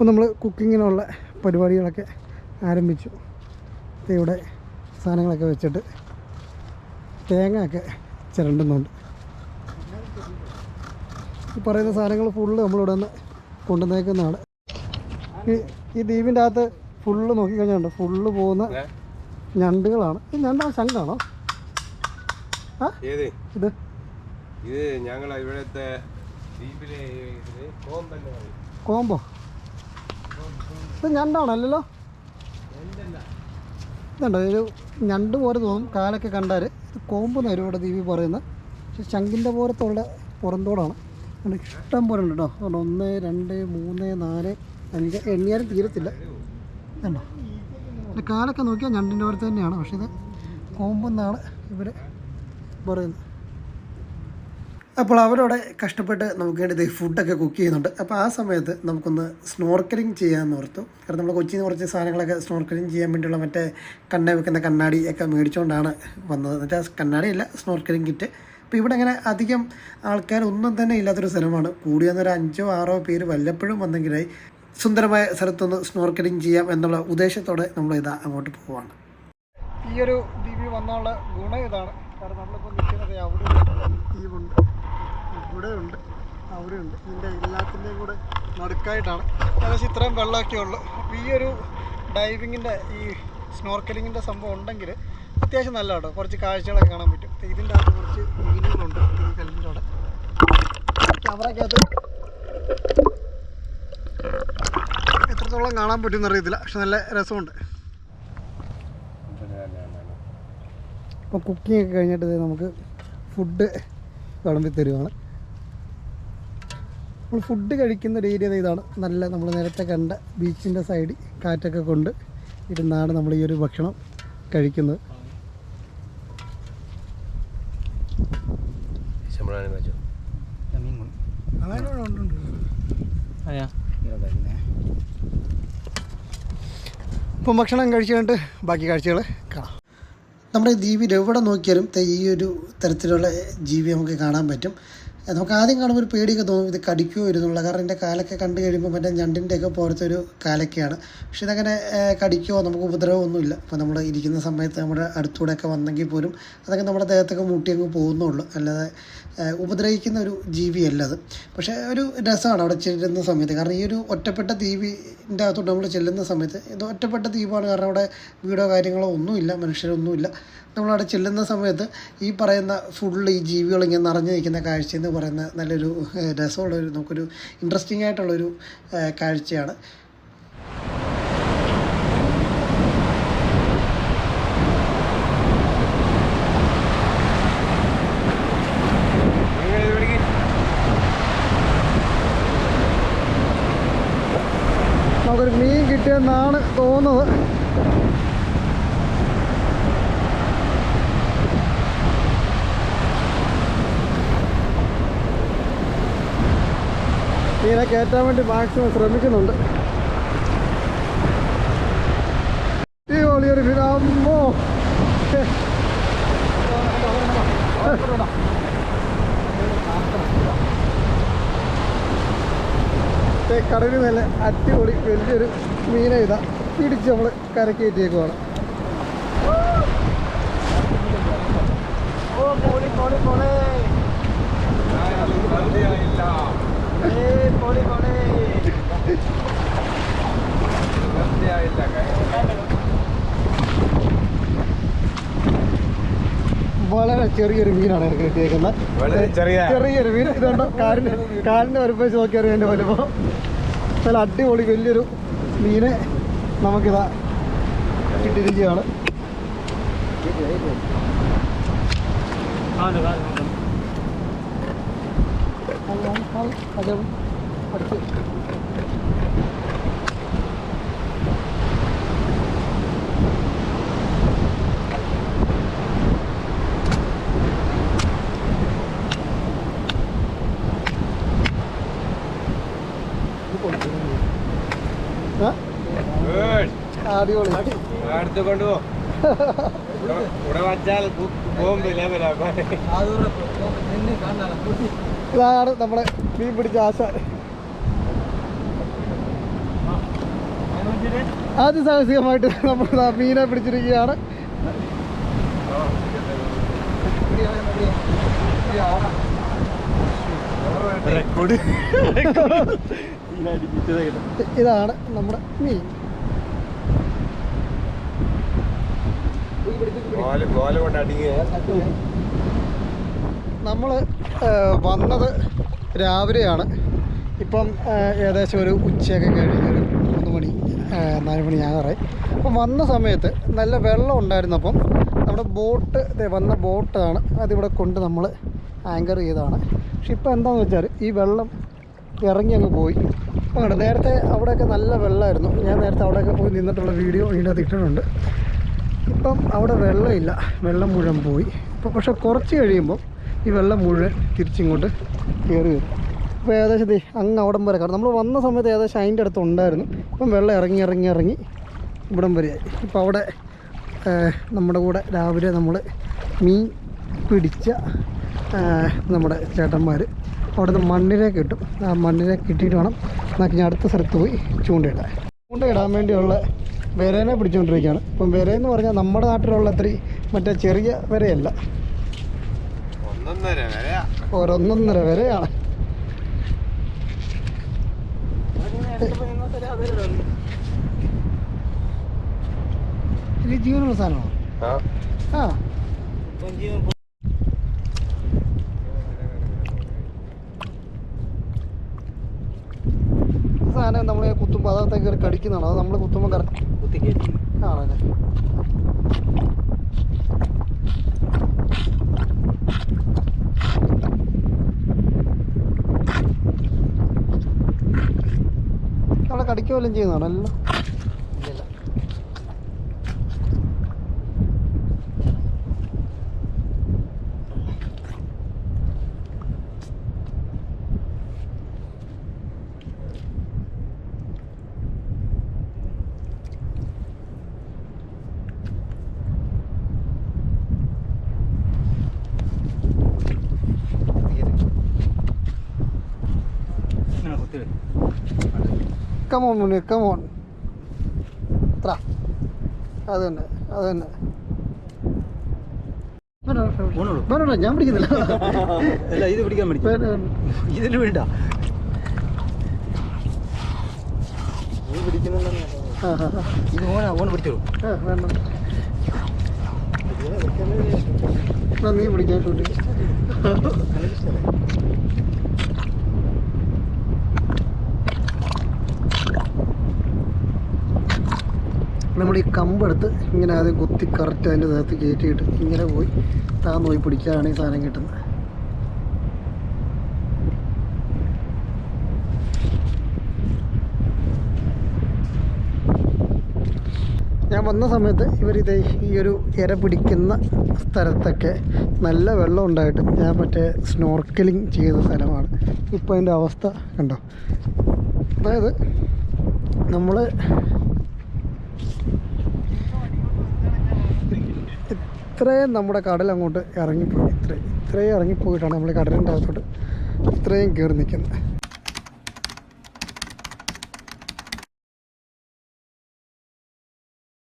അപ്പോൾ നമ്മൾ കുക്കിങ്ങിനുള്ള പരിപാടികളൊക്കെ ആരംഭിച്ചു. ഇവിടെ സാധനങ്ങളൊക്കെ വെച്ചിട്ട് തേങ്ങ ഒക്കെ ചിരണ്ടുന്നുണ്ട്. ഈ പറയുന്ന സാധനങ്ങൾ ഫുള്ള് നമ്മളിവിടെ നിന്ന് കൊണ്ടുവന്നേക്കുന്നതാണ്. ഈ ഈ ദ്വീപിന്റെ അകത്ത് ഫുള്ള് നോക്കിക്കഴിഞ്ഞാൽ ഫുള്ള് പോകുന്ന ഞണ്ടുകളാണ്. ഈ ഞണ്ടാണ് ശങ്കാണോ ആ? ഇത്? ഇത് ഞങ്ങളെ ഇവിടുത്തെ കോമ്പോ? ഇത് ഞണ്ടാണല്ലോ? ഇതുണ്ടോ? ഒരു ഞണ്ട് പോലെ തോന്നും. കാലൊക്കെ കണ്ടാൽ ഇത് കോമ്പെന്ന് ഇവിടെ ദീപി പറയുന്നത് പക്ഷെ ശങ്കിന്റെ പോലത്തുള്ള പുറന്തോടാണ്. അതുകൊണ്ട് ഇഷ്ടം പോലെ ഉണ്ട് കേട്ടോ. അതുകൊണ്ട് ഒന്ന് രണ്ട് മൂന്ന് നാല് അഞ്ച് എണ്ണിയാലും തീരത്തില്ല. ഇതുണ്ടോ? കാലൊക്കെ നോക്കിയാൽ ഞണ്ടിന്റെ പോലെ തന്നെയാണ്. പക്ഷേ ഇത് കോമ്പെന്നാണ് ഇവർ പറയുന്നത്. അപ്പോൾ അവരവിടെ കഷ്ടപ്പെട്ട് നമുക്ക് വേണ്ടി ഫുഡൊക്കെ കുക്ക് ചെയ്യുന്നുണ്ട്. അപ്പോൾ ആ സമയത്ത് നമുക്കൊന്ന് സ്നോർക്കലിംഗ് ചെയ്യാമെന്ന് ഓർത്തു. കാരണം നമ്മൾ കൊച്ചിയിൽ നിന്ന് കുറച്ച് സാധനങ്ങളൊക്കെ സ്നോർക്കലിംഗ് ചെയ്യാൻ വേണ്ടിയുള്ള മറ്റേ കണ്ണ വെക്കുന്ന കണ്ണാടി ഒക്കെ മേടിച്ചുകൊണ്ടാണ് വന്നത്. എന്നുവെച്ചാൽ കണ്ണാടിയല്ല സ്നോർക്കലിംഗ് കിറ്റ് അപ്പോൾ ഇവിടെ അങ്ങനെ അധികം ആൾക്കാരൊന്നും തന്നെ ഇല്ലാത്തൊരു സ്ഥലമാണ്. കൂടിയെന്നൊരു അഞ്ചോ ആറോ പേര് വല്ലപ്പോഴും വന്നെങ്കിലായി സുന്ദരമായ സ്ഥലത്തൊന്ന് സ്നോർക്കലിംഗ് ചെയ്യാം എന്നുള്ള ഉദ്ദേശത്തോടെ നമ്മൾ ഇതാ അങ്ങോട്ട് പോവാണ്. ഈ ഒരു ദ്വീപിൽ വന്നുള്ള ഗുണം ഇതാണ്. കാരണം നമ്മളിപ്പോൾ നിൽക്കുന്നത് അവിടെ ഈ ഇവിടെ ഉണ്ട്. അവിടെ ഉണ്ട്. ഇതിന്റെ എല്ലാത്തിന്റെയും കൂടെ നടുക്കായിട്ടാണ്. ഏകദേശം ഇത്രയും വെള്ളമൊക്കെ ഉള്ളു. അപ്പോൾ ഈ ഒരു ഡൈവിങ്ങിന്റെ ഈ സ്നോർക്കലിങ്ങിന്റെ സംഭവം ഉണ്ടെങ്കിൽ അത്യാവശ്യം നല്ല കേട്ടോ കുറച്ച് കാഴ്ചകളൊക്കെ കാണാൻ പറ്റും. ഇതിന്റെ അകത്ത് കുറച്ച് മീനുകളുണ്ട്. ഈ കല്ലിന്റെ അവിടെ. ക്യാമറയ്ക്കകത്ത് എത്രത്തോളം കാണാൻ പറ്റുമെന്ന് അറിയത്തില്ല. പക്ഷെ നല്ല രസമുണ്ട്. അപ്പോൾ കുക്കിംഗ് ഒക്കെ കഴിഞ്ഞിട്ട് നമുക്ക് ഫുഡ് വിളമ്പി തരുവാണ്. നമ്മൾ ഫുഡ് കഴിക്കുന്ന ഒരു ഏരിയ ഇതാണ്. നല്ല നമ്മൾ നേരത്തെ കണ്ട ബീച്ചിന്റെ സൈഡിൽ കാറ്റൊക്കെ കൊണ്ട് ഇരുന്നാണ് നമ്മൾ ഈ ഒരു ഭക്ഷണം കഴിക്കുന്നത്. ഇപ്പം ഭക്ഷണം കഴിച്ചു കഴിഞ്ഞിട്ട് ബാക്കി കാഴ്ചകൾ നമ്മുടെ ദ്വീപിൽ എവിടെ നോക്കിയാലും ഈ ഒരു തരത്തിലുള്ള ജീവി നമുക്ക് കാണാൻ പറ്റും. നമുക്ക് ആദ്യം കാണുമ്പോൾ ഒരു പേടിയൊക്കെ തോന്നും ഇത് കടിക്കുമോ ഇരുന്നുള്ള. കാരണം എന്റെ കാലൊക്കെ കണ്ടു കഴിയുമ്പോൾ മറ്റേ ഞണ്ടിന്റെയൊക്കെ പോലത്തെ ഒരു കാലൊക്കെയാണ്. പക്ഷെ ഇതങ്ങനെ കടിക്കുമോ നമുക്ക് ഉപദ്രവമൊന്നുമില്ല അപ്പോൾ നമ്മൾ ഇരിക്കുന്ന സമയത്ത് നമ്മുടെ അടുത്തൂടെ ഒക്കെ വന്നെങ്കിൽ പോലും അതൊക്കെ നമ്മുടെ ദേഹത്തൊക്കെ മുട്ടി അങ്ങ് പോകുന്നുള്ളൂ. അല്ലാതെ ഉപദ്രവിക്കുന്ന ഒരു ജീവിയല്ല അത്. പക്ഷേ ഒരു രസമാണ് അവിടെ ചെല്ലുന്ന സമയത്ത്. കാരണം ഈ ഒരു ഒറ്റപ്പെട്ട ദ്വീപിന്റെ അകത്തോട്ട് നമ്മൾ ചെല്ലുന്ന സമയത്ത് ഇത് ഒറ്റപ്പെട്ട ദ്വീപാണ്. കാരണം അവിടെ വീടോ കാര്യങ്ങളോ ഒന്നുമില്ല മനുഷ്യരൊന്നുമില്ല. നമ്മളവിടെ ചെല്ലുന്ന സമയത്ത് ഈ പറയുന്ന ഫുള്ള് ഈ ജീവികൾ ഇങ്ങനെ നിറഞ്ഞു നിൽക്കുന്ന കാഴ്ച എന്ന് പറയുന്ന നല്ലൊരു രസമുള്ളൊരു നമുക്കൊരു ഇൻട്രസ്റ്റിംഗ് ആയിട്ടുള്ളൊരു കാഴ്ചയാണ്. നമുക്കൊരു മീൻ കിട്ടിയെന്നാണ് തോന്നുന്നത് മീനെ കയറ്റാൻ വേണ്ടി മാക്സിമം ശ്രമിക്കുന്നുണ്ട് ഈ ഒളിയൊരു അമ്മോ കടലിൽ നല്ല അടിപൊളി വലിയൊരു മീനെ ഇതാ പിടിച്ച് നമ്മൾ കരക്കയറ്റിയേക്കുവാണ് മതിയായില്ല. മതിയായില്ല. വളരെ ചെറിയൊരു മീനാണ് എനിക്ക് കിട്ടിയേക്കുന്നത്. ചെറിയൊരു മീൻ. ഇതുണ്ടോ? കാലിന് കാലിന്റെ വലുപ്പം നോക്കി നോക്കിയാൽ എന്റെ വലുപ്പം. നല്ല അടിപൊളി വലിയൊരു മീന് നമുക്കിതാ കിട്ടിയിരിക്കുകയാണ്. അത് അടുത്ത്. അടിപൊളി അടുത്ത് കൊണ്ടുപോ ഇവിടെ- വച്ചാൽ ബോംബ് ലെവലാക്കാൻ ഇതാണ് നമ്മുടെ മീൻ പിടിച്ച ആശ. അതിസാഹസികമായിട്ട് നമ്മൾ മീനെ പിടിച്ചിരിക്കുകയാണ്. ഇതാണ് നമ്മുടെ മീൻ. കൊണ്ട് അടിക്കുക. നമ്മൾ വന്നത് രാവിലെയാണ്. ഇപ്പം ഏകദേശം ഒരു ഉച്ചയൊക്കെ കഴിഞ്ഞ് ഒരു മൂന്ന് മണി നാല് മണി ആകാറായി. അപ്പം വന്ന സമയത്ത് നല്ല വെള്ളം ഉണ്ടായിരുന്നപ്പം നമ്മുടെ ബോട്ട് വന്ന ബോട്ടാണ് അതിവിടെ കൊണ്ട് നമ്മൾ ആങ്കർ ചെയ്തതാണ്. പക്ഷെ ഇപ്പം എന്താണെന്ന് വെച്ചാൽ ഈ വെള്ളം ഇറങ്ങി അങ്ങ് പോയി. അപ്പം നേരത്തെ അവിടെയൊക്കെ നല്ല വെള്ളമായിരുന്നു. ഞാൻ നേരത്തെ അവിടെയൊക്കെ പോയി നിന്നിട്ടുള്ള വീഡിയോ ഇതിനകത്ത് ഇട്ടിട്ടുണ്ട്. ഇപ്പം അവിടെ വെള്ളമില്ല. വെള്ളം മുഴുവൻ പോയി. ഇപ്പം പക്ഷെ കുറച്ച് കഴിയുമ്പോൾ ഈ വെള്ളം മുഴുവൻ തിരിച്ചിങ്ങോട്ട് കയറി വരും. അപ്പോൾ ഏകദേശം അങ്ങ് അവിടം വരെ കാരണം നമ്മൾ വന്ന സമയത്ത് ഏകദേശം അതിന്റെ അടുത്ത് ഉണ്ടായിരുന്നു. ഇപ്പം വെള്ളം ഇറങ്ങി ഇറങ്ങി ഇറങ്ങി ഇവിടം വരെയായി. ഇപ്പോൾ അവിടെ നമ്മുടെ കൂടെ രാവിലെ നമ്മൾ മീൻ പിടിച്ച നമ്മുടെ ചേട്ടന്മാർ അവിടെ നിന്ന് മണ്ണിനെ കിട്ടും. ആ മണ്ണിനെ കിട്ടിയിട്ട് വേണം എന്നാൽ ഞാൻ അടുത്ത സ്ഥലത്ത് പോയി ചൂണ്ടയിടാൻ. ചൂണ്ടയിടാൻ വേണ്ടിയുള്ള വിരേനെ പിടിച്ചുകൊണ്ടിരിക്കുകയാണ് ഇപ്പം വിരയെന്ന് പറഞ്ഞാൽ നമ്മുടെ നാട്ടിലുള്ള അത്രയും മറ്റേ ചെറിയ വിരയല്ല. ഒരൊന്നൊന്നര വരെയാണ്. ഇത് ജീവനുള്ള സാധനമാണോ? ആ. ആ. ഈ സാധനം നമ്മൾ കുത്തുമ്പോൾ അതകത്തേക്ക് കയറി കടിക്കുന്നതാണോ. അത് നമ്മൾ കുത്തുമ്പോൾ കറക്റ്റ് ആണല്ലേ? അവിടെ കടിക്കുക കമോൺ മുന്നേ കമോൺ എത്ര അത് തന്നെ അത് തന്നെ. വേണ്ട, ഞാൻ പിടിക്കുന്നില്ല. അല്ല ഇത് പിടിക്കാൻ. ഇതിന് വേണ്ട. ഇത് ഓന ഓന പിടിച്ചോളൂ. നീ പിടിക്കാൻ നമ്മൾ ഈ കമ്പെടുത്ത് ഇങ്ങനെ ആദ്യം കുത്തി കറക്റ്റ് അതിന്റെ ദേഹത്ത് കയറ്റിയിട്ട് ഇങ്ങനെ പോയി താന്ന് പോയി പിടിക്കാനാണ് ഈ സാധനം കിട്ടുന്നത്. ഞാൻ വന്ന സമയത്ത് ഇവരിത് ഈ ഒരു ഇര പിടിക്കുന്ന സ്ഥലത്തൊക്കെ നല്ല വെള്ളം ഉണ്ടായിട്ട് ഞാൻ മറ്റേ സ്നോർക്കലിംഗ് ചെയ്ത സ്ഥലമാണ്. ഇപ്പോൾ അതിന്റെ അവസ്ഥ കണ്ടോ? അതായത് നമ്മൾ ഇത്രയും നമ്മുടെ കടൽ അങ്ങോട്ട് ഇറങ്ങിപ്പോയി. ഇത്രയും ഇത്രയും ഇറങ്ങിപ്പോയിട്ടാണ് നമ്മൾ കടലിന്റെ അകത്തോട്ട് ഇത്രയും കയറി നിൽക്കുന്നത്.